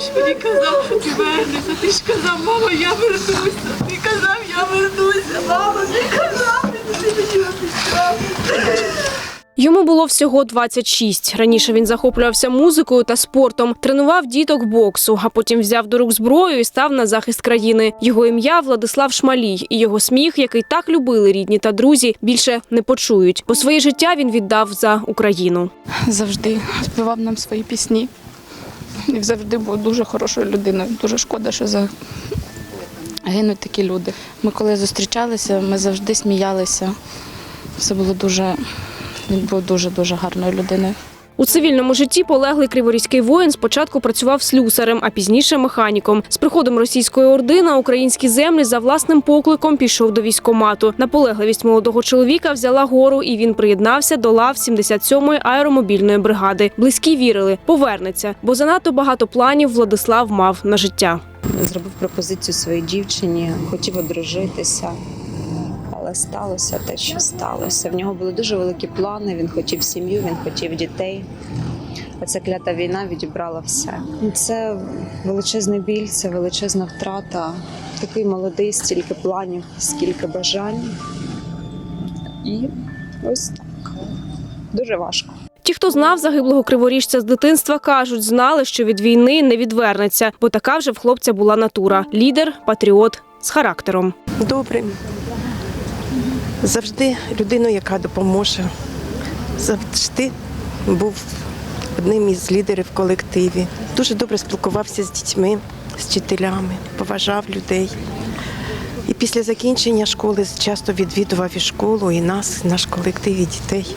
ж мені казав, що ти вернешся. Ти ж казав, мама, я вернуся. Ти казав, я вернуся. Мама, ти казав, ти мені обіцяв. Йому було всього 26. Раніше він захоплювався музикою та спортом, тренував діток боксу, а потім взяв до рук зброю і став на захист країни. Його ім'я Владислав Шмалій, і його сміх, який так любили рідні та друзі, більше не почують. Бо своє життя він віддав за Україну. завжди співав нам свої пісні. І завжди був дуже хорошою людиною. Дуже шкода, що за... гинуть такі люди. Ми коли зустрічалися, ми завжди сміялися. Все було дуже. Він був дуже-дуже гарною людиною. У цивільному житті полеглий криворізький воїн спочатку працював слюсарем, а пізніше механіком. З приходом російської орди на українські землі за власним покликом пішов до військомату. Наполегливість молодого чоловіка взяла гору, і він приєднався до лав 77-ї аеромобільної бригади. Близькі вірили, повернеться, бо занадто багато планів Владислав мав на життя. зробив пропозицію своїй дівчині, хотів одружитися. Але сталося те, що сталося. В нього були дуже великі плани. Він хотів сім'ю, він хотів дітей. А ця клята війна відібрала все. Це величезний біль, це величезна втрата. Такий молодий, стільки планів, скільки бажань. І ось так. Дуже важко. Ті, хто знав загиблого криворіжця з дитинства, кажуть, знали, що від війни не відвернеться, бо така вже в хлопця була натура лідер, патріот з характером. добрим. Завжди людину, яка допоможе. Завжди був одним із лідерів в колективі. Дуже добре спілкувався з дітьми, з вчителями, поважав людей. І після закінчення школи часто відвідував і школу, і нас, і наш колектив, і дітей.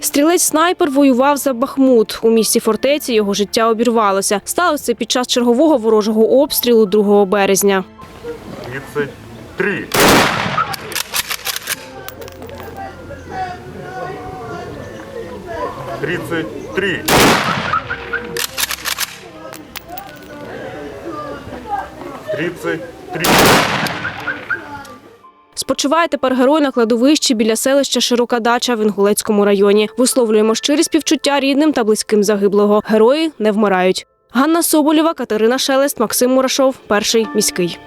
Стрілець-снайпер воював за Бахмут. У місті фортеці його життя обірвалося. Сталося це під час чергового ворожого обстрілу 2 березня. 33. Тридцать три. Тридцать три. Спочиває тепер герой на кладовищі біля селища Широка Дача в Інгулецькому районі. Висловлюємо щирі співчуття рідним та близьким загиблого. Герої не вмирають. Ганна Соболєва, Катерина Шелест, Максим Мурашов, перший міський.